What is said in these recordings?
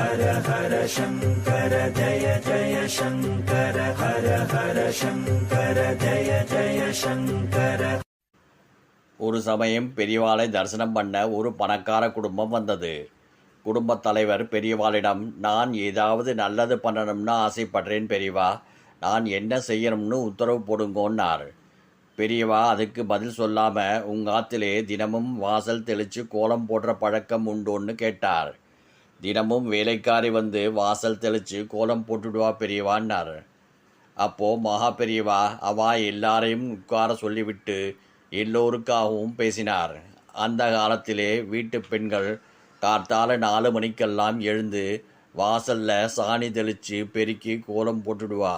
ஹர ஹர சங்கர ஜய ஜய சங்கர ஹர ஹர சங்கர ஜய ஜய சங்கர. ஒரு சமயம் பெரியவாளை தரிசனம் பண்ண ஒரு பணக்கார குடும்பம் வந்தது. குடும்பத் தலைவர் பெரியவாளிடம் நான் ஏதாவது நல்லது பண்ணணும்னு ஆசைப்படுறேன் பெரியவா. நான் என்ன செய்யணும்னு உத்தரவு போடுங்கன்னார். பெரியவா அதுக்கு பதில் சொல்லாமல் உங்கள் ஆத்திலே தினமும் வாசல் தெளித்து கோலம் போடுற பழக்கம் உண்டோன்னு கேட்டார். தினமும் வேலைக்காரி வந்து வாசல் தெளித்து கோலம் போட்டுடுவா பெரியவான்னார். அப்போது மகா பெரியவா அவா எல்லாரையும் உட்கார சொல்லிவிட்டு எல்லோருக்காகவும் பேசினார். அந்த காலத்திலே வீட்டு பெண்கள் கார்த்தால நாலு மணிக்கெல்லாம் எழுந்து வாசல்ல சாணி தெளித்து பெருக்கி கோலம் போட்டுடுவா.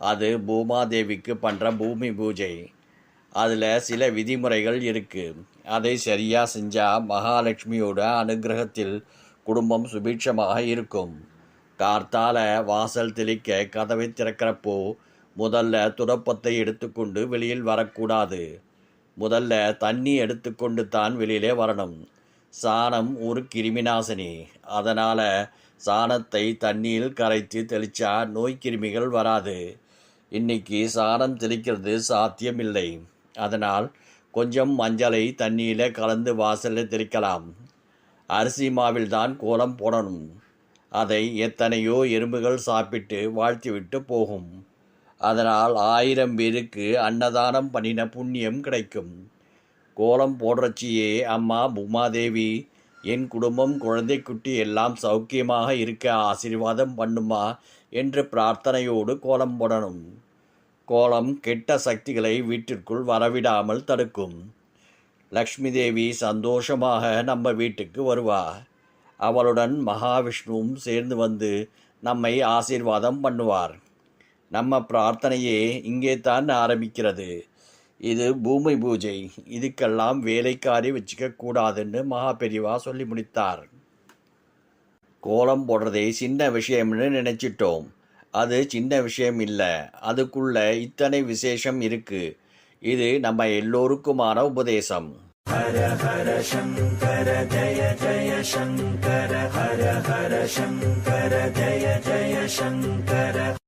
அது பூமாதேவிக்கு பண்ணுற பூமி பூஜை. அதில் சில விதிமுறைகள் இருக்குது அதை சரியாக செஞ்சால் மகாலட்சுமியோட அனுகிரகத்தில் குடும்பம் சுபீட்சமாக இருக்கும். கார்த்தால வாசல் தெளிக்க கதவை திறக்கிறப்போ முதல்ல துடப்பத்தை எடுத்துக்கொண்டு வெளியில் வரக்கூடாது. முதல்ல தண்ணி எடுத்துக்கொண்டு தான் வெளியிலே வரணும். சாணம் ஒரு கிருமிநாசினி. அதனால் சாணத்தை தண்ணியில் கரைத்து தெளித்தா நோய் கிருமிகள் வராது. இன்னைக்கு சாணம் தெளிக்கிறது சாத்தியமில்லை. அதனால் கொஞ்சம் மஞ்சளை தண்ணியில் கலந்து வாசலில் தெளிக்கலாம். அரிசி மாவில் தான் கோலம் போடணும். அதை எத்தனையோ எறும்புகள் சாப்பிட்டு வாழ்த்திவிட்டு போகும். அதனால் ஆயிரம் பேருக்கு அன்னதானம் பண்ணின புண்ணியம் கிடைக்கும். கோலம் போடுறச்சியே அம்மா பூமாதேவி என் குடும்பம் குழந்தை குட்டி எல்லாம் சௌக்கியமாக இருக்க ஆசீர்வாதம் பண்ணுமா என்று பிரார்த்தனையோடு கோலம் போடணும். கோலம் கெட்ட சக்திகளை வீட்டிற்குள் வரவிடாமல் தடுக்கும். லக்ஷ்மி தேவி சந்தோஷமாக நம்ம வீட்டுக்கு வருவா. அவளுடன் மகாவிஷ்ணுவும் சேர்ந்து வந்து நம்மை ஆசீர்வாதம் பண்ணுவார். நம்ம பிரார்த்தனையே இங்கே தான் ஆரம்பிக்கிறது. இது பூமி பூஜை. இதுக்கெல்லாம் வேலைக்காரி வச்சுக்க கூடாதுன்னு மகா பெரியவா சொல்லி முடித்தார். கோலம் போடுறதே சின்ன விஷயம்னு நினச்சிட்டோம். அது சின்ன விஷயம் இல்லை. அதுக்குள்ளே இத்தனை விசேஷம் இருக்குது இது நம்ம எல்லோருக்குமான உபதேசம். ஹர ஹர சங்கர ஜய ஜய சங்கர ஹர ஹர சங்கர ஜய ஜய சங்கர.